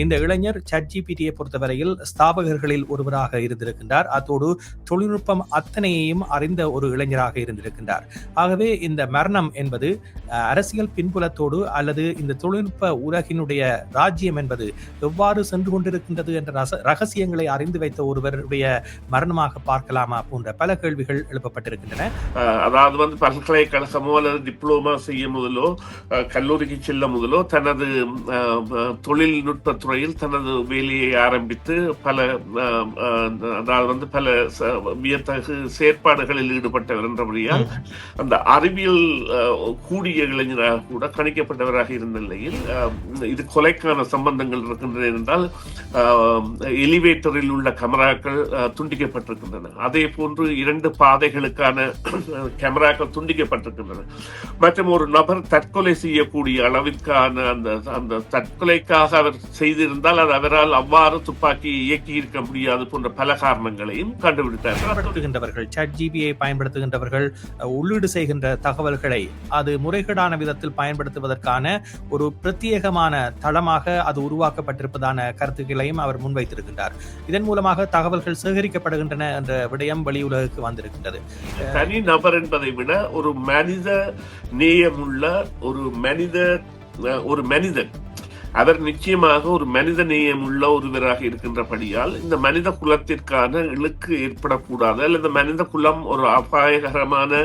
இந்த இளைஞர் சட்ஜிபிடியை பொறுத்தவரையில் ஸ்தாபகர்களில் ஒருவராக இருந்திருக்கின்றார். அத்தோடு தொழில்நுட்பம் அத்தனையையும் அறிந்த ஒரு இளைஞராக இருந்திருக்கின்றார். ஆகவே இந்த மரணம் என்பது அரசியல் பின்புலத்தோடு அல்லது இந்த தொழில்நுட்ப உலகினுடைய ராஜ்யம் என்பது எவ்வாறு சென்று கொண்டிருக்கின்றது என்ற ரகசியங்களை அறிந்து வைத்த ஒருவருடைய மரணமாக பார்க்கலாமா போன்ற பல கேள்விகள் எழுப்பப்பட்டிருக்கின்றன. அதாவது வந்து பல்கலைக்கழகமோ அல்லது டிப்ளோமா செய்ய முதலோ கல்லூரிக்கு செல்ல முதலோ தனது தொழில்நுட்ப துறையில் தனது வேலையை ஆரம்பித்து பல அதாவது வந்து பல வியத்தகு செயற்பாடுகளில் ஈடுபட்டவர் என்றபடியால் அந்த அறிவியல் கூடிய இளைஞராக கூட கணிக்கப்பட்டவராக இருந்த நிலையில் இது கொலைக்கான சம்பந்தங்கள் இருக்கின்றன என்றால் எலிவேட்டரில் உள்ள கமராக்கள் துண்டிக்கப்பட்டிருக்கின்றன. அதே போன்று இரண்டு பாதைகளுக்கான கேமராக்கள் துண்டிக்கப்பட்டிருக்கின்றன. மற்றும் ஒரு நபர் தற்கொலை செய்யக்கூடிய அளவிற்கான அந்த அந்த தற்கொலைக்காக அவர் செய்திருந்தால் அது அவரால் அவ்வாறு துப்பாக்கி இயக்கி இருக்க முடியாது போன்ற பல காரணங்களையும் கண்டுபிடித்தார் பயன்படுத்துகின்றவர்கள் சாட் ஜிபியை பயன்படுத்துகின்றவர்கள் உள்ளீடு செய்கின்ற தகவல்களை அது முறைகேடான விதத்தில் பயன்படுத்துவதற்கான ஒரு பிரத்யேகமான தளமாக அது உருவாக்கப்பட்டிருப்பதான கருத்துக்களையும் அவர் முன்வைத்திருக்கின்றார். இதன் மூலமாக தகவல்கள் சேகரிக்கப்படுகின்றன என்ற விடயம் வெளியுலகுக்கு வந்திருக்கின்றது. தனி நபர் என்பதை விட ஒரு மனித நேயமுள்ள ஒரு மனித ஒரு மனிதன். அவர் நிச்சயமாக ஒரு மனித நேயம் உள்ள ஒருவராக இருக்கின்றபடியால் இந்த மனித குலத்திற்கான இழுக்கு ஏற்படக்கூடாது அல்லது மனித குலம் ஒரு அபாயகரமான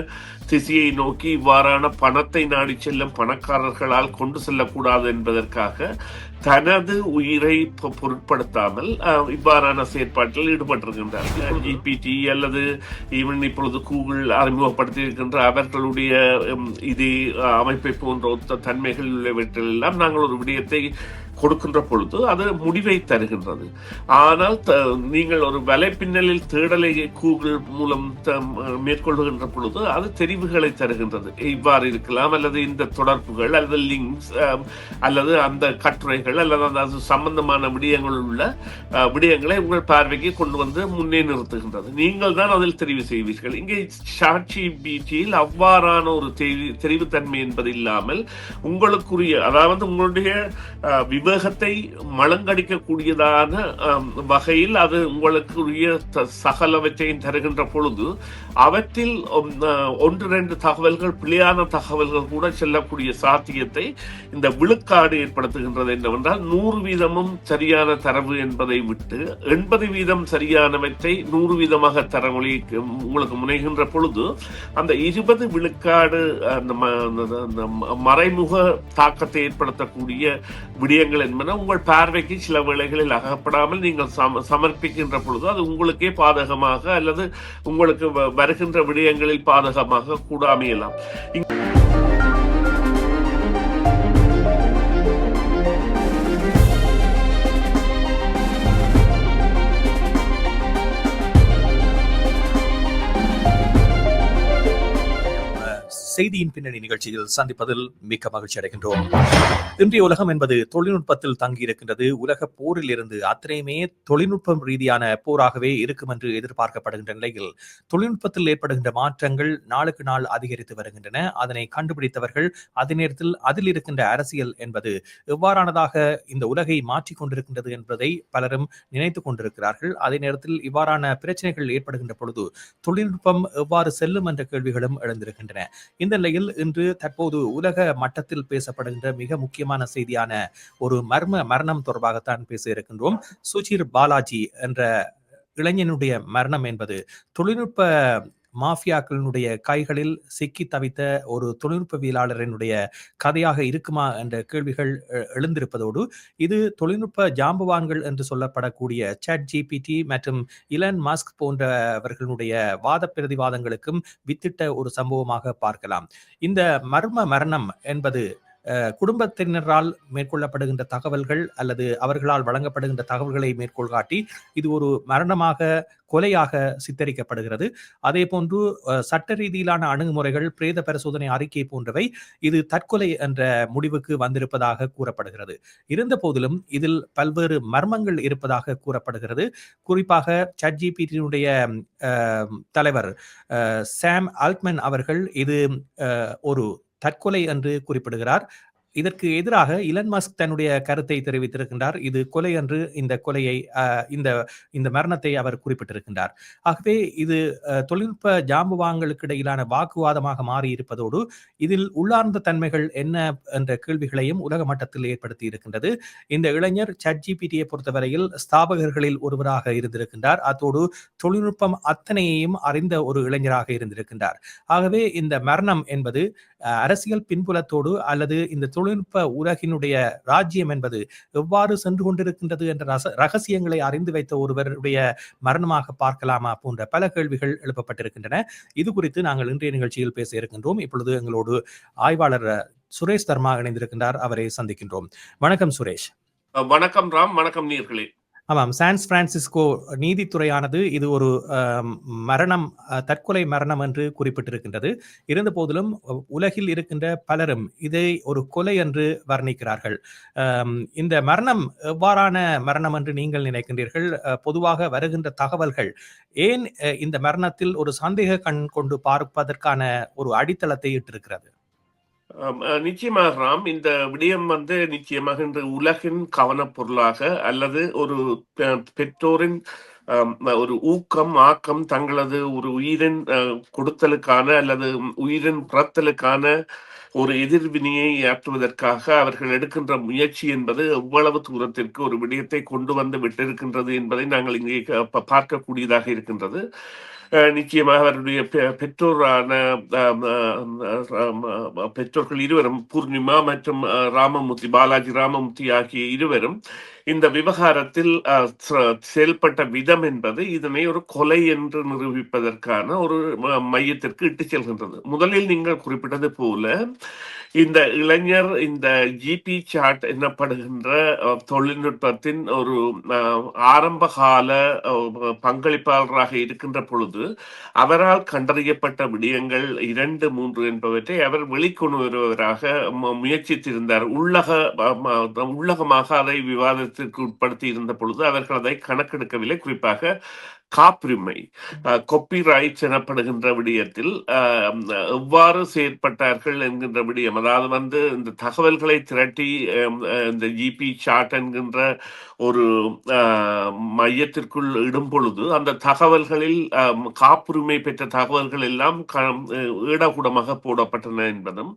திசையை நோக்கி இவ்வாறான பணத்தை நாடி செல்லும் பணக்காரர்களால் கொண்டு செல்லக்கூடாது என்பதற்காக தனது உயிரை பொருட்படுத்தாமல் இவ்வாறான செயற்பாட்டில் ஈடுபட்டிருக்கின்றார். ஜிபிடி அல்லது ஈவன் இப்பொழுது கூகுள் அறிமுகப்படுத்தி இருக்கின்ற அவர்களுடைய இது அமைப்பை போன்ற ஒத்த தன்மைகள் உள்ளவற்றில் எல்லாம் நாங்கள் ஒரு விடயத்தை கொடுக்கின்ற பொழுது அது முடிவை தருகின்றது. ஆனால் நீங்கள் ஒரு வலைப்பின்னலில் தேடலை கூகுள் மூலம் மேற்கொள்கின்ற பொழுது அது தெரிவுகளை தருகின்றது. இவ்வாறு இருக்கலாம் அல்லது இந்த தொடர்புகள் அல்லது லிங்க்ஸ் அல்லது அந்த கட்டுரைகள் அல்லது அந்த சம்பந்தமான விடயங்கள் உள்ள விடயங்களை உங்கள் பார்வைக்கு கொண்டு வந்து முன்னே நிறுத்துகின்றது. நீங்கள் தான் அதில் தெரிவு செய்வீர்கள். இங்கே சாட்சி பீச்சியில் அவ்வாறான ஒரு தெரிவுத்தன்மை என்பது இல்லாமல் உங்களுக்குரிய அதாவது உங்களுடைய விவேகத்தை மலங்கடிக்கக்கூடியதான வகையில் அது உங்களுக்குரிய சகலவற்றையும் தருகின்ற பொழுது அவற்றில் ஒன்று ரெண்டு தகவல்கள் பிழையான தகவல்கள் கூட செல்லக்கூடிய சாத்தியத்தை இந்த விழுக்காடு ஏற்படுத்துகின்றது என்னவென்றால் நூறு வீதமும் சரியான தரவு என்பதை விட்டு எண்பது வீதம் சரியானவற்றை நூறு வீதமாக தர உங்களுக்கு முனைகின்ற பொழுது அந்த இருபது விழுக்காடு அந்த மறைமுக தாக்கத்தை ஏற்படுத்தக்கூடிய விடயங்கள் என்பன உங்கள் பார்வைக்கு சில வேளைகளில் அகப்படாமல் நீங்கள் சமர்ப்பிக்கின்ற பொழுது அது உங்களுக்கே பாதகமாக அல்லது உங்களுக்கு வருகின்ற விடயங்களில் பாதகமாக கூட அமையலாம். செய்தியின் பின்னணி நிகழ்ச்சியில் சந்திப்பதில் மிக்க மகிழ்ச்சி அடைகின்றோம். இன்றைய உலகம் என்பது தொழில்நுட்பத்தில் தங்கியிருக்கின்றது. உலக போரில் இருந்து அத்தனையுமே தொழில்நுட்பம் ரீதியான போராகவே இருக்கும் என்று எதிர்பார்க்கப்படுகின்ற நிலையில் தொழில்நுட்பத்தில் ஏற்படுகின்ற மாற்றங்கள் நாளுக்கு நாள் அதிகரித்து வருகின்றன. அதனை கண்டுபிடித்தவர்கள் அதே நேரத்தில் அதில் இருக்கின்ற அரசியல் என்பது எவ்வாறானதாக இந்த உலகை மாற்றிக் கொண்டிருக்கின்றது என்பதை பலரும் நினைத்துக் கொண்டிருக்கிறார்கள். அதே நேரத்தில் இவ்வாறான பிரச்சனைகள் ஏற்படுகின்ற பொழுது தொழில்நுட்பம் எவ்வாறு செல்லும் என்ற கேள்விகளும் எழுந்திருக்கின்றன. இந்த நிலையில் இன்று தற்போது உலக மட்டத்தில் பேசப்படுகின்ற மிக முக்கியமான செய்தியான ஒரு மர்ம மரணம் தொடர்பாகத்தான் பேச இருக்கின்றோம். சுஜிர் பாலாஜி என்ற இளைஞனுடைய மரணம் என்பது தொழில்நுட்ப மாஃபியாக்களினுடைய கைகளில் சிக்கி தவித்த ஒரு தொழில்நுட்பவியலாளரினுடைய கதையாக இருக்குமா என்ற கேள்விகள் எழுந்திருப்பதோடு இது தொழில்நுட்ப ஜாம்பவான்கள் என்று சொல்லப்படக்கூடிய சாட் ஜிபிடி மற்றும் இலன் மாஸ்க் போன்றவர்களுடைய வாத பிரதிவாதங்களுக்கும் வித்திட்ட ஒரு சம்பவமாக பார்க்கலாம். இந்த மர்ம மரணம் என்பது குடும்பத்தினரால் மேற்கொள்ளப்படுகின்ற தகவல்கள் அல்லது அவர்களால் வழங்கப்படுகின்ற தகவல்களை மேற்கோள் காட்டி இது ஒரு மரணமாக கொலையாக சித்தரிக்கப்படுகிறது. அதே போன்று சட்ட ரீதியிலான அணுகுமுறைகள் பிரேத பரிசோதனை அறிக்கை போன்றவை இது தற்கொலை என்ற முடிவுக்கு வந்திருப்பதாக கூறப்படுகிறது. இருந்த போதிலும் இதில் பல்வேறு மர்மங்கள் இருப்பதாக கூறப்படுகிறது. குறிப்பாக சட்ஜிபிடியினுடைய தலைவர் சாம் ஆல்ட்மன் அவர்கள் இது ஒரு தற்கொலை என்று குறிப்பிடுகிறார். இதற்கு எதிராக இலன் மஸ்க் தன்னுடைய கருத்தை தெரிவித்திருக்கின்றார். இது கொலை என்று இந்த கொலையை இந்த இந்த மரணத்தை அவர் குறிப்பிட்டிருக்கின்றார். ஆகவே இது தொழில்நுட்ப ஜாம்புவாங்களுக்கு இடையிலான வாக்குவாதமாக மாறி இருப்பதோடு இதில் உள்ளார்ந்த தன்மைகள் என்ன என்ற கேள்விகளையும் உலக மட்டத்தில் ஏற்படுத்தி இருக்கின்றது. இந்த இளைஞர் சட் ஜிபிடியை பொறுத்தவரையில் ஸ்தாபகர்களில் ஒருவராக இருந்திருக்கின்றார். அத்தோடு தொழில்நுட்பம் அத்தனையையும் அறிந்த ஒரு இளைஞராக இருந்திருக்கின்றார். ஆகவே இந்த மரணம் என்பது அரசியல் பின்புலத்தோடு அல்லது இந்த தொழில்நுட்ப உலகினுடைய ராஜ்யம் என்பது எவ்வாறு சென்று கொண்டிருக்கின்றது என்ற ரச- ரகசியங்களை அறிந்து வைத்த ஒருவருடைய மரணமாக பார்க்கலாமா போன்ற பல கேள்விகள் எழுப்பப்பட்டிருக்கின்றன. இது குறித்து நாங்கள் இன்றைய நிகழ்ச்சியில் பேச இருக்கின்றோம். இப்பொழுது எங்களோடு ஆய்வாளர் சுரேஷ் தர்மா இணைந்திருக்கின்றார். அவரை சந்திக்கின்றோம். வணக்கம் சுரேஷ். வணக்கம் ராம். வணக்கம் நீர்களே ஆமாம். சான்ஸ் பிரான்சிஸ்கோ நீதித்துறையானது இது ஒரு மரணம் தற்கொலை மரணம் என்று குறிப்பிட்டிருக்கின்றது. இருந்த போதிலும் உலகில் இருக்கின்ற பலரும் இதை ஒரு கொலை என்று வர்ணிக்கிறார்கள். இந்த மரணம் எவ்வாறான மரணம் என்று நீங்கள் நினைக்கின்றீர்கள்? பொதுவாக வருகின்ற தகவல்கள் ஏன் இந்த மரணத்தில் ஒரு சந்தேக கண் கொண்டு பார்ப்பதற்கான ஒரு அடித்தளத்தை இட்டிருக்கிறது? நிச்சயமாக ராம் இந்த விடயம் வந்து நிச்சயமாக இன்று உலகின் கவனப் பொருளாக அல்லது ஒரு பெ- பெற்றோரின் ஒரு ஊக்கம் ஆக்கம் தங்களது ஒரு உயிரின் கொடுத்தலுக்கான அல்லது உயிரின் பிறத்தலுக்கான ஒரு எதிர்வினையை ஆற்றுவதற்காக அவர்கள் எடுக்கின்ற முயற்சி என்பது எவ்வளவு தூரத்திற்கு ஒரு விடயத்தை கொண்டு வந்து விட்டிருக்கின்றது என்பதை நாங்கள் இங்கே பார்க்கக்கூடியதாக இருக்கின்றது. நிச்சயமாக அவருடைய பெற்றோரான பெற்றோர்கள் இருவரும் பூர்ணிமா மற்றும் ராமமூர்த்தி பாலாஜி ராமமூர்த்தி ஆகிய இருவரும் இந்த விவகாரத்தில் அஹ், செயல்பட்ட விதம் என்பது இதனை ஒரு கொலை என்று நிரூபிப்பதற்கான ஒரு மையத்திற்கு இட்டு செல்கின்றது. முதலில் நீங்கள் குறிப்பிட்டது போல இந்த இளைஞர் இந்த ஜிபி சாட் எனப்படுகின்ற தொழில்நுட்பத்தின் ஒரு அஹ், ஆரம்பகால அஹ், பங்களிப்பாளராக இருக்கின்ற பொழுது அவரால் கண்டறியப்பட்ட விடயங்கள் இரண்டு மூன்று என்பவற்றை அவர் வெளிக்கொண்டு வருவதற்காக முயற்சித்திருந்தார். உள்ளக ம- உள்ளகமாக அதை விவாதத்திற்கு உட்படுத்தி இருந்த பொழுது அவர்கள் அதை கணக்கெடுக்கவில்லை. குறிப்பாக காப்புரிமை. கொப்பி எனப்படுகின்ற விடயத்தில் எவ்வாறு செயற்பட்டார்கள் என்கின்ற விடயம். அதாவது வந்து இந்த தகவல்களை திரட்டி இந்த ஜிபி சாட் என்கின்ற ஒரு மையத்திற்குள் இடும் பொழுது அந்த தகவல்களில் காப்புரிமை பெற்ற தகவல்கள் எல்லாம் க- ஈடகூடமாக போடப்பட்டன என்பதும்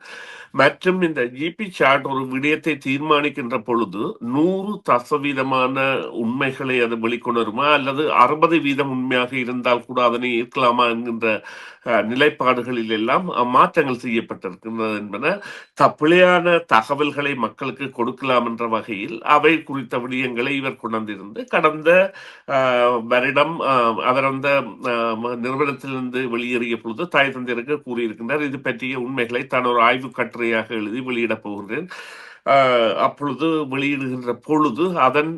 மற்றும் இந்த ஜிபி சாட் ஒரு விடயத்தை தீர்மானிக்கின்ற பொழுது நூறு தசவீதமான உண்மைகளை அது வெளிக்கொணருமா? அல்லது அறுபது வீத வீதம் உண்மையாக இருந்தால் கூட அதனை ஏற்கலாமா என்கின்ற நிலைப்பாடுகளில் எல்லாம் மாற்றங்கள் செய்யப்பட்டிருக்கின்றது என்பன தப்பிழையான தகவல்களை மக்களுக்கு கொடுக்கலாம் என்ற வகையில் அவை குறித்த விடயங்களை இவர் கொண்டிருந்து கடந்த வருடம் அவர் அந்த நிறுவனத்திலிருந்து வெளியேறிய பொழுது தாய் தந்தையருக்கு கூறியிருக்கின்றார் இது பற்றிய உண்மைகளை தான் ஒரு ஆய்வு கட்டுரையாக எழுதி வெளியிடப் போகின்றேன். அப்பொழுது வெளியிடுகின்ற பொழுது அதன்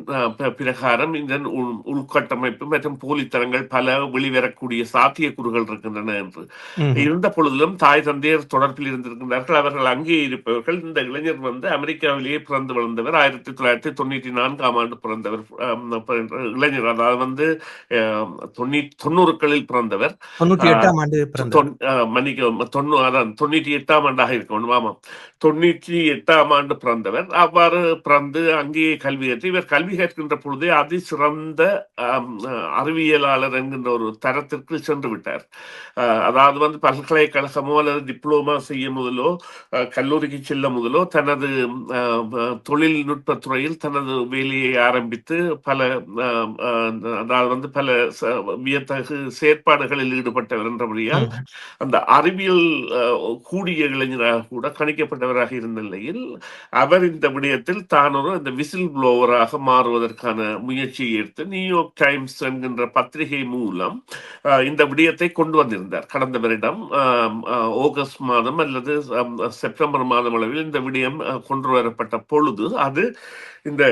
பிரகாரம் இந்த உள் உள்கட்டமைப்பு மற்றும் போலித்தனங்கள் பல வெளிவரக்கூடிய சாத்தியக்கூறுகள் இருக்கின்றன என்று. இருந்த பொழுதிலும் தாய் தந்தையர் தொடர்பில் இருந்திருக்கின்றார்கள். அவர்கள் அங்கே இருப்பவர்கள். இந்த இளைஞர் வந்து அமெரிக்காவிலேயே பிறந்து வளர்ந்தவர். ஆயிரத்தி தொள்ளாயிரத்தி தொண்ணூற்றி நான்காம் ஆண்டு பிறந்தவர். பிறந்த இளைஞர். அதாவது வந்து தொண்ணூறுகளில் பிறந்தவர். மன்னிக்கவும் தொண்ணூ அதான் தொண்ணூற்றி எட்டாம் ஆண்டாக இருக்கணும் ஆமாம். தொண்ணூற்றி எட்டாம் ஆண்டு பிறந்தவர் அவ்வாறு பிறந்து அங்கேயே கல்வி கற்று இவர் கல்வி கற்கின்ற பொழுதே அதி சிறந்த அறிவியலாளர் என்கின்ற ஒரு தரத்திற்கு சென்று விட்டார் அதாவது வந்து பல்கலைக்கழகமோ அல்லது டிப்ளோமா செய்ய முதலோ கல்லூரிக்கு செல்ல முதலோ தனது தொழில்நுட்பத் துறையில் தனது வேலையை ஆரம்பித்து பல அதாவது வந்து பல வியத்தகு செயற்பாடுகளில் ஈடுபட்டவர் என்றபடியால். அந்த அறிவியல் கூடிய இளைஞராக கூட கணிக்கப்பட்டவராக இருந்த நிலையில் அவர் இந்த விடயத்தில் தான் ஒரு இந்த விசில் ப்ளோவராக மாறுவதற்கான முயற்சியை எடுத்து நியூயார்க் டைம்ஸ் என்கின்ற பத்திரிகை மூலம் இந்த விடயத்தை கொண்டு வந்திருந்தார். கடந்த வருடம் ஆகஸ்ட் மாதம் அல்லது செப்டம்பர் மாதம் அளவில் இந்த விடயம் கொண்டு வரப்பட்ட பொழுது அது இந்த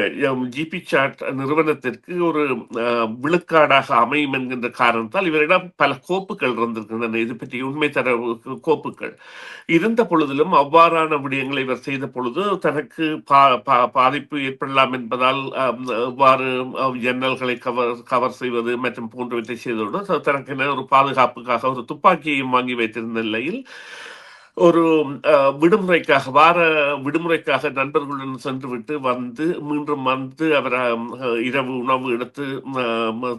ஜிபி சாட் நிறுவனத்திற்கு ஒரு விழுக்காடாக அமையும் என்கின்ற காரணத்தால் இவரிடம் பல கோப்புகள் இருந்திருக்கின்றன. இது பற்றி உண்மை தர கோப்புகள். இருந்த பொழுதிலும் அவ்வாறான விடயங்களை இவர் செய்த பொழுது தனக்கு பா- பா- பாதிப்பு ஏற்படலாம் என்பதால் அஹ், எவ்வாறு ஜன்னல்களை கவர் கவர் செய்வது மற்றும் போன்றவற்றை செய்தவுடன் தனக்கு ஒரு பாதுகாப்புக்காக ஒரு துப்பாக்கியையும் வாங்கி வைத்திருந்த நிலையில் ஒரு விடுமுறைக்காக வார விடுமுறைக்காக நண்பர்களுடன் சென்றுவிட்டு வந்து மீண்டும் வந்து அவர் இரவு உணவு எடுத்து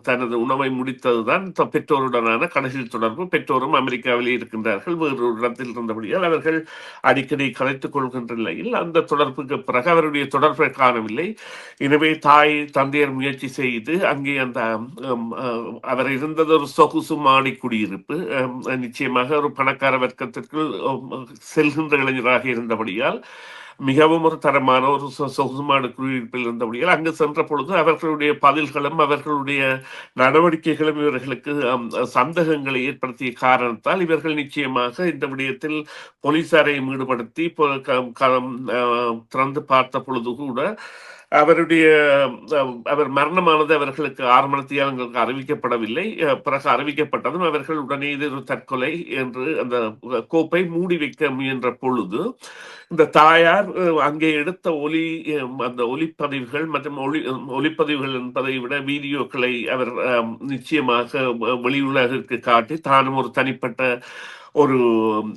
தனது உணவை முடித்ததுதான் பெற்றோருடனான கடைசி தொடர்பு. பெற்றோரும் அமெரிக்காவிலே இருக்கின்றார்கள். வேறு ஒரு இடத்தில் இருந்தபடியால் அவர்கள் அடிக்கடி கலைத்துக் கொள்கின்ற நிலையில் அந்த தொடர்புக்கு பிறகு அவருடைய தொடர்பை காணவில்லை. எனவே தாய் தந்தையர் முயற்சி செய்து அங்கே அந்த அவர் இருந்தது ஒரு சொகுசு மாடி குடியிருப்பு நிச்சயமாக ஒரு பணக்கார வர்க்கத்திற்குள் செல்கின்ற இளைஞராக இருந்தபடியால் மிகவும் ஒரு தரமான ஒரு சொ- குடியிருப்பில் இருந்தபடியால் அங்கு சென்ற பொழுது அவர்களுடைய பதில்களும் அவர்களுடைய நடவடிக்கைகளும் இவர்களுக்கு சந்தேகங்களை ஏற்படுத்திய காரணத்தால் இவர்கள் நிச்சயமாக இந்த விடயத்தில் போலீசாரையும் ஈடுபடுத்தி திறந்து பார்த்த பொழுது கூட அவருடைய அவர் மரணமானது அவர்களுக்கு ஆறு மணித்தியாளங்களுக்கு அறிவிக்கப்படவில்லை பிறகு அறிவிக்கப்பட்டதும் அவர்கள் உடனே இது ஒரு தற்கொலை என்று அந்த கோப்பை மூடி வைக்க முயன்ற பொழுது இந்த தாயார் அங்கே எடுத்த ஒலி அந்த ஒலிப்பதிவுகள் மற்றும் ஒளி ஒலிப்பதிவுகள் என்பதை விட வீடியோக்களை அவர் நிச்சயமாக வெ- வெளி உலகிற்கு காட்டி தானும் ஒரு தனிப்பட்ட ஒரு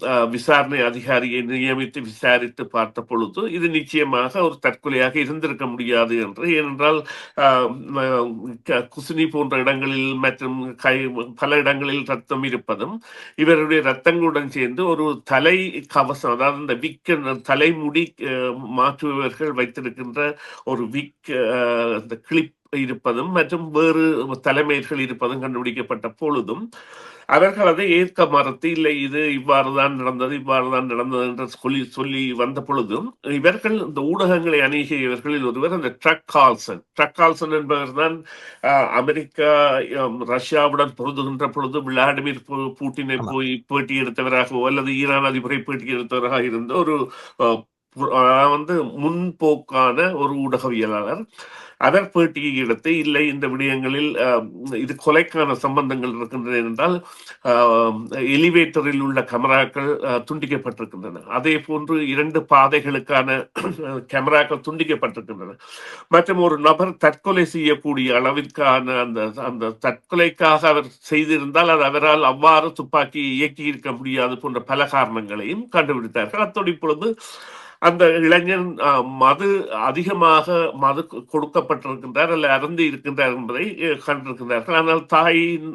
அஹ், விசாரணை அதிகாரியை நியமித்து விசாரித்து பார்த்த பொழுது இது நிச்சயமாக ஒரு தற்கொலையாக இருந்திருக்க முடியாது என்று. ஏனென்றால் குசினி போன்ற இடங்களில் மற்றும் கை பல இடங்களில் ரத்தம் இருப்பதும் இவருடைய ரத்தங்களுடன் சேர்ந்து ஒரு தலை கவசம் அதாவது இந்த விக் தலைமுடி மாற்றுபவர்கள் வைத்திருக்கின்ற ஒரு விக் அந்த இந்த கிளிப் இருப்பதும் மற்றும் வேறு தலைமைகள் இருப்பதும் கண்டுபிடிக்கப்பட்ட பொழுதும் அவர்கள் அதை ஏற்க மறுத்து இல்லை இது இவ்வாறு தான் நடந்தது இவ்வாறு தான் நடந்தது என்று சொல்லி சொல்லி வந்த பொழுதும் இவர்கள் இந்த ஊடகங்களை அணுகியவர்களில் ஒருவர் அந்த ட்ரக் கால்சன் ட்ரக் கால்சன் என்பவர் தான் அமெரிக்கா ரஷ்யாவுடன் பொருதுகின்ற பொழுது விளாடிமிர் பூட்டினை. போய் பேட்டி எடுத்தவராகவோ அல்லது ஈரான் அதிபரை பேட்டி எடுத்தவராக இருந்த ஒரு வந்து முன்போக்கான ஒரு ஊடகவியலாளர் அதர் பேட்டியை எடுத்து இல்லை இந்த விடயங்களில் இது கொலைக்கான சம்பந்தங்கள் இருக்கின்றன என்றால் எலிவேட்டரில் உள்ள கேமராக்கள் துண்டிக்கப்பட்டிருக்கின்றன. அதே போன்று இரண்டு பாதைகளுக்கான கேமராக்கள் துண்டிக்கப்பட்டிருக்கின்றன. மற்றும் ஒரு நபர் தற்கொலை செய்யக்கூடிய அளவிற்கான அந்த அந்த தற்கொலைக்காக அவர் செய்திருந்தால் அது அவரால் அவ்வாறு துப்பாக்கி இயக்கி இருக்க முடியாது போன்ற பல காரணங்களையும் கண்டுபிடித்தார்கள். அத்தோடு இப்பொழுது அந்த இளைஞன் மது அதிகமாக மது கொடுக்கப்பட்டிருக்கின்றார் அல்ல அறந்து இருக்கின்றார் என்பதை கண்டிருக்கின்றார்கள். ஆனால் தாயின்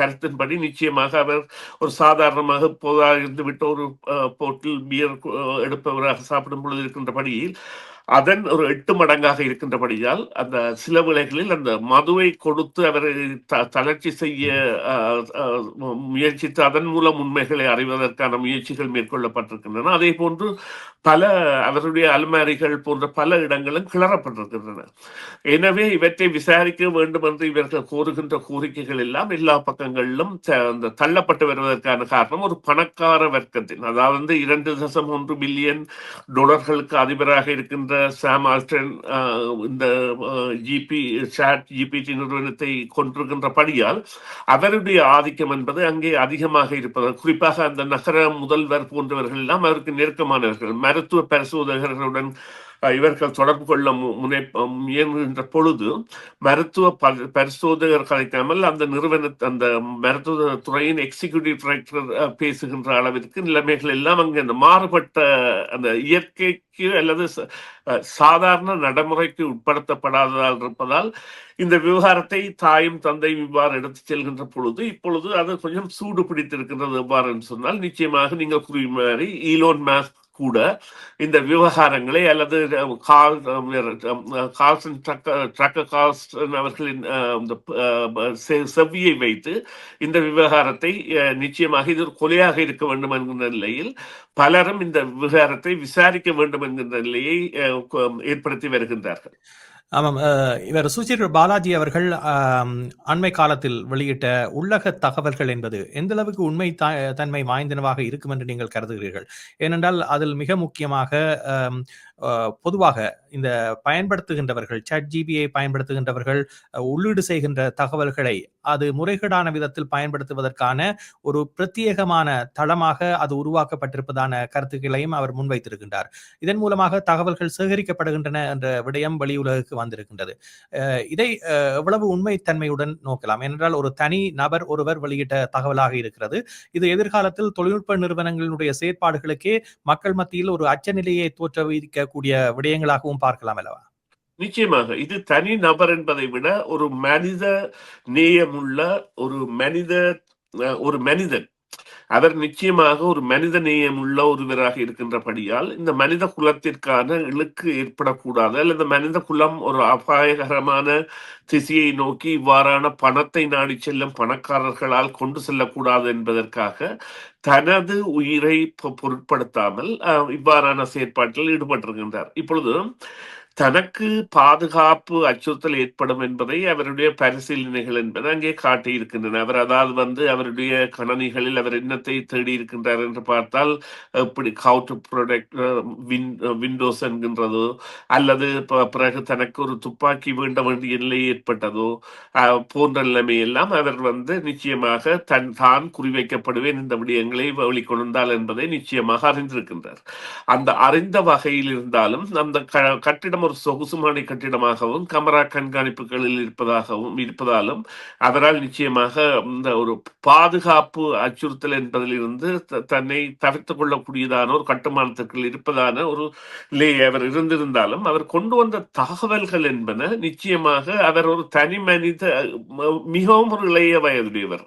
கருத்தின்படி நிச்சயமாக அவர் ஒரு சாதாரணமாக போதாக இருந்துவிட்ட ஒரு போட்டில் பியர் எடுப்பவராக சாப்பிடும் பொழுது இருக்கின்றபடியில் அதன் ஒரு எட்டு மடங்காக இருக்கின்றபடியால் அந்த சில வேளைகளில் அந்த மதுவை கொடுத்து அவரை த- தளர்ச்சி செய்ய முயற்சித்து அதன் மூலம் உண்மைகளை அறிவதற்கான முயற்சிகள் மேற்கொள்ளப்பட்டிருக்கின்றன. அதே போன்று பல அவருடைய அல்மாரிகள் போன்ற பல இடங்களும் கிளறப்பட்டிருக்கின்றன. எனவே இவற்றை விசாரிக்க வேண்டும் என்று இவர்கள் கோருகின்ற கோரிக்கைகள் எல்லாம் எல்லா பக்கங்களிலும் த- அந்த தள்ளப்பட்டு வருவதற்கான காரணம் ஒரு பணக்கார வர்க்கத்தின் அதாவது இரண்டு தசம் ஒன்று பில்லியன் டாலர்களுக்கு அதிபராக இருக்கின்ற சாம் ஆல்டன் இந்த ஜிபி சாட் ஜிபிடி நிறுவனத்தை கொண்டிருக்கின்றபடியால் அவருடைய ஆதிக்கம் என்பது அங்கே அதிகமாக இருப்பது. குறிப்பாக அந்த நகர முதல்வர் போன்றவர்கள் எல்லாம் அவருக்கு நெருக்கமானவர்கள். மருத்துவ பரிசோதகர்களுடன் இவர்கள் தொடர்பு கொள்ள மு- முனை முயன்கின்ற பொழுது மருத்துவ ப- பரிசோதகர் அந்த நிறுவன அந்த மருத்துவ துறையின் எக்ஸிகியூட்டிவ் டைரக்டர் பேசுகின்ற அளவிற்கு நிலைமைகள் எல்லாம் அங்கே அந்த மாறுபட்ட அந்த இயற்கைக்கு அல்லது சாதாரண நடைமுறைக்கு உட்படுத்தப்படாததால் இருப்பதால் இந்த விவகாரத்தை தாயும் தந்தையும் இவ்வாறு எடுத்து செல்கின்ற பொழுது இப்பொழுது அது கொஞ்சம் சூடு பிடித்திருக்கின்றது எவ்வாறு என்று சொன்னால் நிச்சயமாக நீங்கள் கூறிய மாதிரி ஈலோன் மாஸ்க் கூட இந்த விவகாரங்களை அல்லது கால் கால்சன் ட்ரக்க ட்ரக்க கால்சன் அவர்களின் செவ்வியை வைத்து இந்த விவகாரத்தை நிச்சயமாக இது ஒரு கொலையாக இருக்க வேண்டும் என்கின்ற நிலையில் பலரும் இந்த விவகாரத்தை விசாரிக்க வேண்டும் என்கின்ற நிலையை ஏற்படுத்தி வருகின்றார்கள். ஆமாம் இவர் சுஜித் பாலாஜி அவர்கள் அண்மை காலத்தில் வெளியிட்ட உள்ளக தகவல்கள் என்பது எந்த அளவுக்கு உண்மை தன்மை வாய்ந்தனவாக இருக்கும் என்று நீங்கள் கருதுகிறீர்கள். ஏனென்றால் அதில் மிக முக்கியமாக பொதுவாக இந்த பயன்படுத்துகின்றவர்கள் சட் ஜிபியை பயன்படுத்துகின்றவர்கள் உள்ளீடு செய்கின்ற தகவல்களை அது முறைகேடான விதத்தில் பயன்படுத்துவதற்கான ஒரு பிரத்யேகமான தளமாக அது உருவாக்கப்பட்டிருப்பதான கருத்துக்களையும் அவர் முன்வைத்திருக்கின்றார். இதன் மூலமாக தகவல்கள் சேகரிக்கப்படுகின்றன என்ற விடயம் வெளியுலகுக்கு வந்திருக்கின்றது. அஹ், இதை அஹ், எவ்வளவு உண்மைத்தன்மையுடன் நோக்கலாம்? ஏனென்றால் ஒரு தனி நபர் ஒருவர் வெளியிட்ட தகவலாக இருக்கிறது. இது எதிர்காலத்தில் தொழில்நுட்ப நிறுவனங்களுடைய செயற்பாடுகளுக்கே மக்கள் மத்தியில் ஒரு அச்சநிலையை தோற்றுவிக்கக்கூடிய விடயங்களாகவும் பார்க்கலாம் அல்லவா? நிச்சயமாக. இது தனி நபர் என்பதை விட ஒரு மனித நேயமுள்ள ஒரு மனித ஒரு மனிதன். அவர் நிச்சயமாக ஒரு மனித நேயம் உள்ள ஒருவராக இருக்கின்றபடியால் இந்த மனித குலத்திற்கான இழுக்கு ஏற்படக்கூடாது. அல்லது மனித குலம் ஒரு அபாயகரமான திசையை நோக்கி இவ்வாறான பணத்தை நாடி செல்லும் பணக்காரர்களால் கொண்டு செல்லக்கூடாது என்பதற்காக தனது உயிரை பொ- பொருட்படுத்தாமல் இவ்வாறான செயற்பாட்டில் ஈடுபட்டிருக்கின்றார். இப்பொழுது தனக்கு பாதுகாப்பு அச்சுறுத்தல் ஏற்படும் என்பதை அவருடைய பரிசீலனைகள் என்பது அங்கே காட்டியிருக்கின்றன. அவர் அதாவது வந்து அவருடைய கணனிகளில் அவர் என்னத்தை தேடி இருக்கின்றார் என்று பார்த்தால் எப்படி கவுட் ப்ரொடக்ட் விண்டோஸ் என்கின்றதோ அல்லது பிறகு தனக்கு ஒரு துப்பாக்கி வேண்ட வேண்டிய நிலை ஏற்பட்டதோ போன்ற நிலைமை எல்லாம் அவர் வந்து நிச்சயமாக தன் தான் குறிவைக்கப்படுவேன் இந்த விடயங்களை வெளிக்கொண்டால் என்பதை நிச்சயமாக அறிந்திருக்கின்றார். அந்த அறிந்த வகையில் இருந்தாலும் அந்த க- கட்டிடம் ஒரு சொகுசுமானி கட்டிடமாகவும் கமரா கண்காணிப்புகளில் இருப்பதாகவும் இருப்பதாலும் அவரால் நிச்சயமாக இந்த ஒரு பாதுகாப்பு அச்சுறுத்தல் என்பதிலிருந்து தன்னை தவிர்த்துக் கொள்ளக்கூடியதான ஒரு கட்டுமானத்திற்குள் இருப்பதான ஒரு அவர் இருந்திருந்தாலும் அவர் கொண்டு வந்த தகவல்கள் என்பன நிச்சயமாக அவர் ஒரு தனி மனித மிகவும் ஒரு இளைய வயதுடையவர்.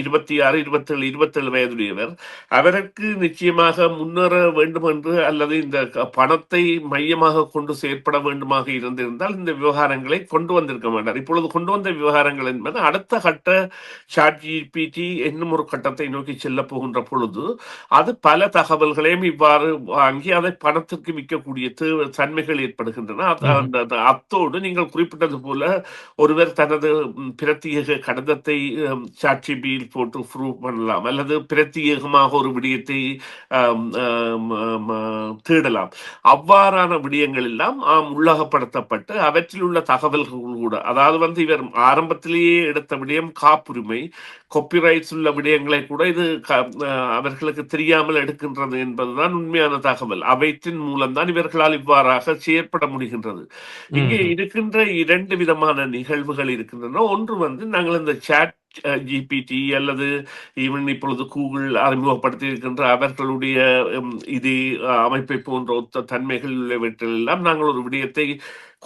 இருபத்தி ஆறு இருபத்தேழு இருபத்தேழு வயதுடையவர். அவருக்கு நிச்சயமாக முன்னேற வேண்டும் என்று அல்லது இந்த பணத்தை மையமாக கொண்டு செயற்பட வேண்டுமாக இருந்திருந்தால் இந்த விவகாரங்களை கொண்டு வந்திருக்க மாட்டார். இப்பொழுது கொண்டு வந்த விவகாரங்கள் என்பது அடுத்த கட்ட சாட் ஜிபிடி என்னும் ஒரு கட்டத்தை நோக்கி செல்ல போகின்ற பொழுது அது பல தகவல்களையும் இவ்வாறு வாங்கி அதை பணத்திற்கு விற்கக்கூடிய தன்மைகள் ஏற்படுகின்றன. அத்தோடு நீங்கள் குறிப்பிட்டது போல ஒருவர் தனது பிரத்யேக கடிதத்தை சாட்சிபியில் போட்டு ப்ரூவ் பண்ணலாம். அல்லது பிரத்யேகமாக ஒரு விடயத்தை தேடலாம். அவ்வாறான விடயங்கள் எல்லாம் ஆம் உள்ளகப்படுத்தப்பட்டு அவற்றில் உள்ள தகவல்கள் கூட அதாவது வந்து இவர் ஆரம்பத்திலேயே எடுத்த விடயம் காப்புரிமை காப்பிரைட்ஸ் உள்ள விடயங்களை கூட இது அவர்களுக்கு தெரியாமல் எடுக்கின்றது என்பதுதான் உண்மையான தகவல். அவற்றின் மூலம்தான் இவர்களால் இவ்வாறாக செயற்பட முடிகின்றது. இங்கே. இருக்கின்ற இரண்டு விதமான நிகழ்வுகள் இருக்கின்றன. ஒன்று வந்து நாங்கள் இந்த சாட் ஜிபிடி அல்லது ஈவன் இப்பொழுது கூகுள் அறிமுகப்படுத்தி இருக்கின்ற அவர்களுடைய இது அமைப்பை போன்ற ஒத்த தன்மைகள் உள்ளவற்றில் எல்லாம் நாங்கள் ஒரு விடயத்தை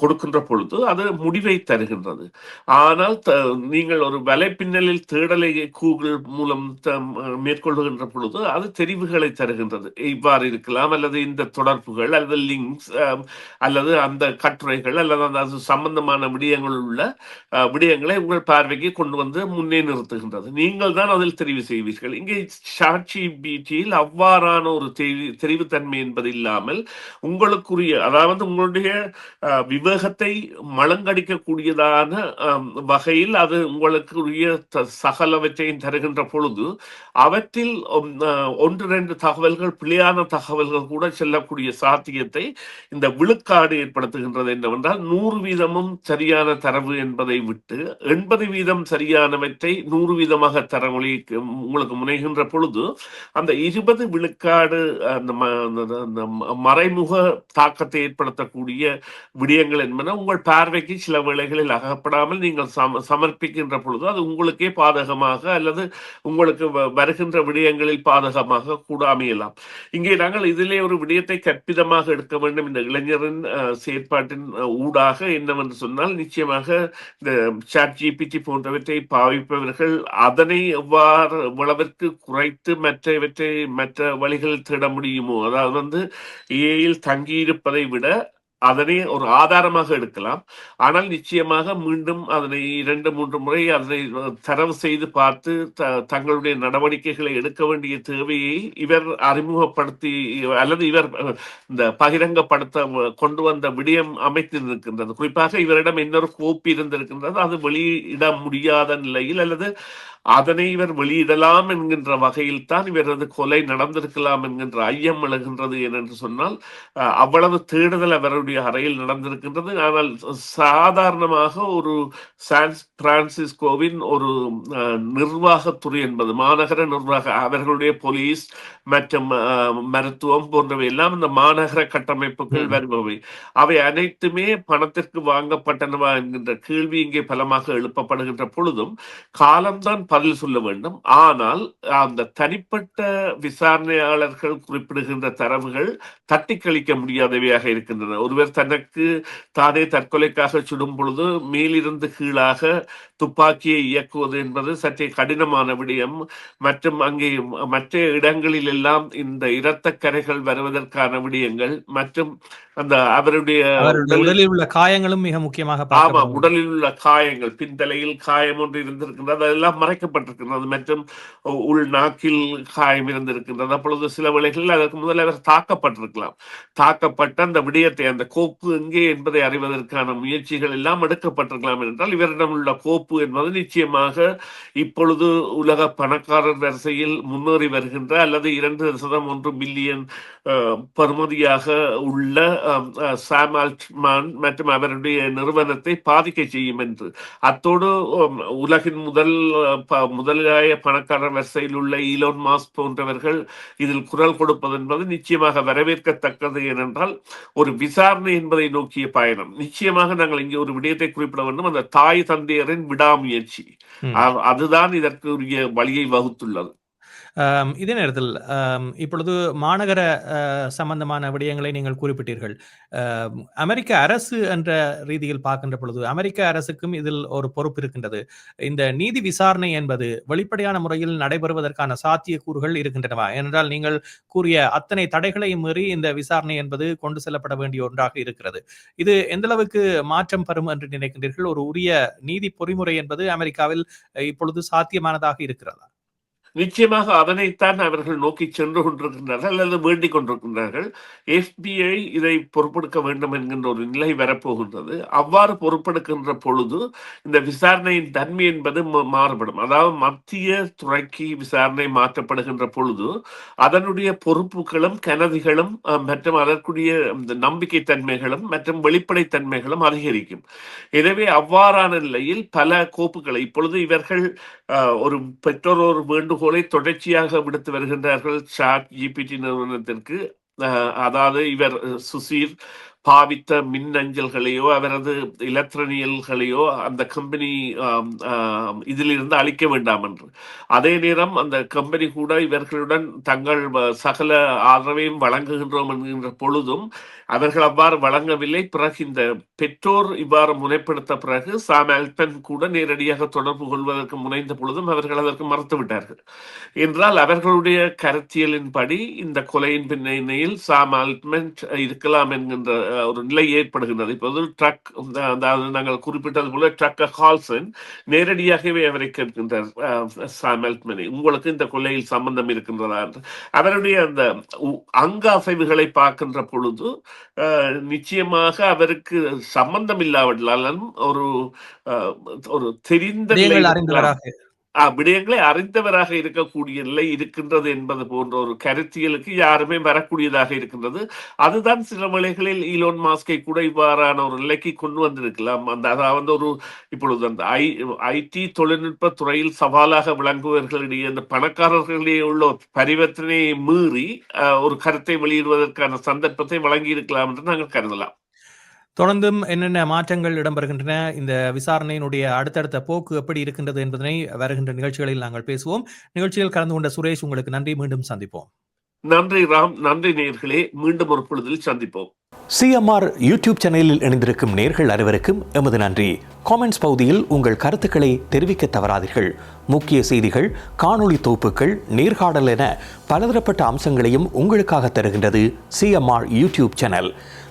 கொடுக்கின்ற பொழுது அது முடிவை தருகின்றது. ஆனால் நீங்கள் ஒரு வலைப்பின்னலில் தேடலை கூகுள் மூலம் மேற்கொள்ளுகின்ற பொழுது அது தெரிவுகளை தருகின்றது. இவ்வாறு இருக்கலாம் அல்லது இந்த தொடர்புகள் அல்லது லிங்க்ஸ் அல்லது அந்த கட்டுரைகள் அல்லது அந்த அது சம்பந்தமான விடயங்கள் உள்ள விடயங்களை உங்கள் பார்வைக்கு கொண்டு வந்து முன்னே நிறுத்துகின்றது. நீங்கள் தான் அதில் தெரிவு செய்வீர்கள். இங்கே சாட்சி பிடியில் அவ்வாறான ஒரு தெரிவு தெரிவுத்தன்மை என்பது இல்லாமல் உங்களுக்குரிய அதாவது உங்களுடைய விவேகத்தை மலங்கடிக்கக்கூடியதான வகையில் அது உங்களுக்கு உரிய சகலவற்றையும் தருகின்ற பொழுது அவற்றில் ஒன்று ரெண்டு தகவல்கள் பிழையான தகவல்கள் கூட செல்லக்கூடிய சாத்தியத்தை இந்த விழுக்காடு ஏற்படுத்துகின்றது என்னவென்றால் நூறு வீதமும் சரியான தரவு என்பதை விட்டு எண்பது வீதம் சரியானவற்றை நூறு வீதமாக தரவழி உங்களுக்கு முனைகின்ற பொழுது அந்த இருபது விழுக்காடு அந்த மறைமுக தாக்கத்தை ஏற்படுத்தக்கூடிய விடயங்கள் என்பன உங்கள் பார்வைக்கு சில வேளைகளில் அகப்படாமல் நீங்கள் சம சமர்ப்பிக்கின்ற பொழுது அது உங்களுக்கே பாதகமாக அல்லது உங்களுக்கு வருகின்ற விடயங்களில் பாதகமாக கூட அமையலாம். இங்கே நாங்கள் இதிலே ஒரு விடயத்தை கற்பிதமாக எடுக்க வேண்டும். இந்த இளைஞரின் செயற்பாட்டின் ஊடாக என்னவென்று சொன்னால் நிச்சயமாக இந்த சாட் ஜிபிடி போன்றவற்றை பாவிப்பவர்கள் அதனை எவ்வாறு எவ்வளவிற்கு குறைத்து மற்றவற்றை மற்ற வழிகளில் தேட முடியுமோ அதாவது வந்து ஏயில் தங்கியிருப்பதை விட அதனை ஒரு ஆதாரமாக எடுக்கலாம். ஆனால் நிச்சயமாக மீண்டும் அதனை இரண்டு மூன்று முறை அதனை தரவு செய்து பார்த்து த- தங்களுடைய நடவடிக்கைகளை எடுக்க வேண்டிய தேவையை இவர் அறிமுகப்படுத்தி அல்லது இவர் இந்த பகிரங்கப்படுத்த கொண்டு வந்த விடயம் அமைத்திருக்கின்றது குறிப்பாக இவரிடம் இன்னொரு கோப்பி இருந்திருக்கின்றது. அது வெளியிட முடியாத நிலையில் அல்லது அதனை இவர் வெளியிடலாம் என்கின்ற வகையில் தான் இவரது கொலை நடந்திருக்கலாம் என்கின்ற ஐயம் எழுகின்றது ஏனென்று சொன்னால் அவ்வளவு தேடுதல் அவருடைய அறையில் நடந்திருக்கின்றது ஆனால் சாதாரணமாக ஒரு சான் பிரான்சிஸ்கோவின் ஒரு நிர்வாகத்துறை என்பது மாநகர நிர்வாக அவர்களுடைய போலீஸ் மற்றும் மருத்துவம் போன்றவை எல்லாம் இந்த மாநகர கட்டமைப்புகள். வருபவை அவை அனைத்துமே பணத்திற்கு வாங்கப்பட்டனவா என்கின்ற கேள்வி இங்கே பலமாக எழுப்பப்படுகின்ற பொழுதும் காலம்தான் பதில் சொல்ல வேண்டும். ஆனால் அந்த தனிப்பட்ட விசாரணையாளர்கள் குறிப்பிடுகின்ற தரவுகள் தட்டி கழிக்க முடியாதவையாக இருக்கின்றன. ஒருவர் தனக்கு தானே தற்கொலைக்காக சுடும் பொழுது மேலிருந்து கீழாக துப்பாக்கியை இயக்குவது என்பது சற்றே கடினமான விடயம். மற்றும் அங்கே மற்ற இடங்களில் எல்லாம் இந்த இரத்த கரைகள் வருவதற்கான விடயங்கள். மற்றும் அந்த அவருடைய உடலில் உள்ள காயங்களும் மிக முக்கியமாக ஆமா உடலில் உள்ள காயங்கள் பின்தலையில் காயம் ஒன்று இருந்திருக்கின்றது அதெல்லாம் மறைக்கப்பட்டிருக்கின்றது. மற்றும் உள் நாக்கில் காயம் இருந்திருக்கின்றது. அப்பொழுது சில வேளைகளில் அதற்கு முதல் அவர் தாக்கப்பட்டிருக்கலாம். தாக்கப்பட்ட அந்த விடயத்தை அந்த கோப்பு எங்கே என்பதை அறிவதற்கான முயற்சிகள் எல்லாம் எடுக்கப்பட்டிருக்கலாம் என்றால் இவரிடம் உள்ள கோப்பு தொகுப்பு என்பது நிச்சயமாக இப்பொழுது உலக பணக்காரர் வரிசையில் முன்னேறி வருகின்ற அல்லது இரண்டு தசம் ஒன்று பில்லியன் பருமதியாக உள்ள சாம் ஆல்ட்மான் மற்றும் அவருடைய நிறுவனத்தை பாதிக்க செய்யும் என்று. அத்தோடு உலகின் முதல் முதலாய பணக்காரர் வரிசையில் உள்ள ஈலோன் மாஸ் போன்றவர்கள் இதில் குரல் கொடுப்பது என்பது நிச்சயமாக வரவேற்கத்தக்கது ஏனென்றால் ஒரு விசாரணை என்பதை நோக்கிய பயணம். நிச்சயமாக நாங்கள் இங்கே ஒரு விடயத்தை குறிப்பிட வேண்டும். அந்த தாய் தந்தையரின் விடாமுயற்சி அதுதான் இதற்கு உரிய வழியை வகுத்துள்ளது. இதே நேரத்தில் இப்பொழுது மாநகர சம்பந்தமான விடயங்களை நீங்கள் குறிப்பிட்டீர்கள். அமெரிக்க அரசு என்ற ரீதியில் பார்க்கின்ற பொழுது அமெரிக்க அரசுக்கும் இதில் ஒரு பொறுப்பு இருக்கின்றது. இந்த நீதி விசாரணை என்பது வெளிப்படையான முறையில் நடைபெறுவதற்கான சாத்தியக்கூறுகள் இருக்கின்றனவா? ஏனென்றால் நீங்கள் கூறிய அத்தனை தடைகளை மீறி இந்த விசாரணை என்பது கொண்டு செல்லப்பட வேண்டிய ஒன்றாக இருக்கிறது. இது எந்த அளவுக்கு மாற்றம் பெறும் என்று நினைக்கின்றீர்கள்? ஒரு உரிய நீதி பொறிமுறை என்பது அமெரிக்காவில் இப்பொழுது சாத்தியமானதாக இருக்கிறதா? நிச்சயமாக அதனைத்தான் அவர்கள் நோக்கி சென்று கொண்டிருக்கின்றார்கள் அல்லது வேண்டிக் கொண்டிருக்கின்றார்கள். எஃபிஐ இதை பொறுப்பெடுக்க வேண்டும் என்கின்ற ஒரு நிலை வரப்போகின்றது. அவ்வாறு பொறுப்பெடுக்கின்ற பொழுது இந்த விசாரணையின் தன்மை என்பது மாறுபடும். அதாவது மத்திய துறைக்கு விசாரணை மாற்றப்படுகின்ற பொழுது அதனுடைய பொறுப்புகளும் கனதிகளும் மற்றும் அதற்குரிய இந்த நம்பிக்கை தன்மைகளும் மற்றும் வெளிப்படைத்தன்மைகளும் அதிகரிக்கும். எனவே அவ்வாறான நிலையில் பல கோப்புகளை இப்பொழுது இவர்கள் ஒரு பெற்றோர் ஒரு வேண்டுகோள் தொடர்ச்சியாக விடுத்து வருகின்றார்கள் சாட் ஜிபிடி நிறுவனத்திற்கு. அதாவது இவர் சுசீர் பாவித்த மின்னஞ்சல்களையோ அவரது இலத்திரனியல்களையோ அந்த கம்பெனி இதிலிருந்து அழிக்க வேண்டாம் என்று. அதே நேரம் அந்த கம்பெனி கூட இவர்களுடன் தங்கள் சகல ஆதரவையும் வழங்குகின்றோம் என்கின்ற பொழுதும் அவர்கள் அவ்வாறு வழங்கவில்லை. பிறகு இந்த பெற்றோர் இவ்வாறு முனைப்படுத்த பிறகு சாம் ஆல்பன் கூட நேரடியாக தொடர்பு கொள்வதற்கு முனைந்த பொழுதும் அவர்கள் அதற்கு மறுத்துவிட்டார்கள் என்றால் அவர்களுடைய கருத்தியலின்படி இந்த கொலையின் பின்னணியில் சாம் ஆல்ட்மென் இருக்கலாம் என்கின்ற ஒரு நிலை ஏற்படுகின்றது. இப்போது ட்ரக் அதாவது நாங்கள் குறிப்பிட்டது போல ட்ரக் ஹால்சன் நேரடியாகவே அவரை கேட்கின்றார் சாம் ஆல்ட்மனை உங்களுக்கு இந்த கொலையில் சம்பந்தம் இருக்கின்றதா? என்று அவருடைய அந்த அங்க அசைவுகளை பார்க்கின்ற பொழுது நிச்சயமாக அவருக்கு சம்பந்தம் இல்லாவிட்டாலும் ஒரு ஒரு தெரிந்த விடயங்களை அறிந்தவராக இருக்கக்கூடிய நிலை இருக்கின்றது என்பது போன்ற ஒரு கருத்தியலுக்கு யாருமே வரக்கூடியதாக இருக்கின்றது. அதுதான் சில வேளைகளில் ஈலோன் மாஸ்கை கூட இவ்வாறான ஒரு நிலைக்கு கொண்டு வந்திருக்கலாம். அந்த அதாவது ஒரு இப்பொழுது அந்த ஐ ஐடி தொழில்நுட்ப துறையில் சவாலாக விளங்குவர்களிடையே அந்த பணக்காரர்களிடையே உள்ள ஒரு பரிவர்த்தனையை மீறி ஒரு கருத்தை வெளியிடுவதற்கான சந்தர்ப்பத்தை வழங்கி இருக்கலாம் என்று நாங்கள் கருதலாம். தொடர்ந்தும் என்னென்ன மாற்றங்கள் இடம்பெறுகின்றன இந்த விசாரணையினுடைய அடுத்தடுத்த போக்கு எப்படி இருக்கின்றது என்பதனை வருகின்ற நிகழ்ச்சிகளில் நாங்கள் பேசுவோம். நிகழ்ச்சியில் கலந்து கொண்ட சுரேஷ் உங்களுக்கு நன்றி. மீண்டும் சந்திப்போம். நன்றி ராம். நன்றி நேயர்களே மீண்டும் ஒரு பொழுதில் சந்திப்போம். சிஎம்ஆர் யூடியூப் சேனலில் இணைந்திருக்கும் நேர்கள் அனைவருக்கும் எமது நன்றி. காமெண்ட்ஸ் பகுதியில் உங்கள் கருத்துக்களை தெரிவிக்க தவறாதீர்கள். முக்கிய செய்திகள் காணொளி தொகுப்புகள் நேர்காணல் என பலதரப்பட்ட அம்சங்களையும் உங்களுக்காக தருகின்றது சிஎம்ஆர் யூடியூப் சேனல்.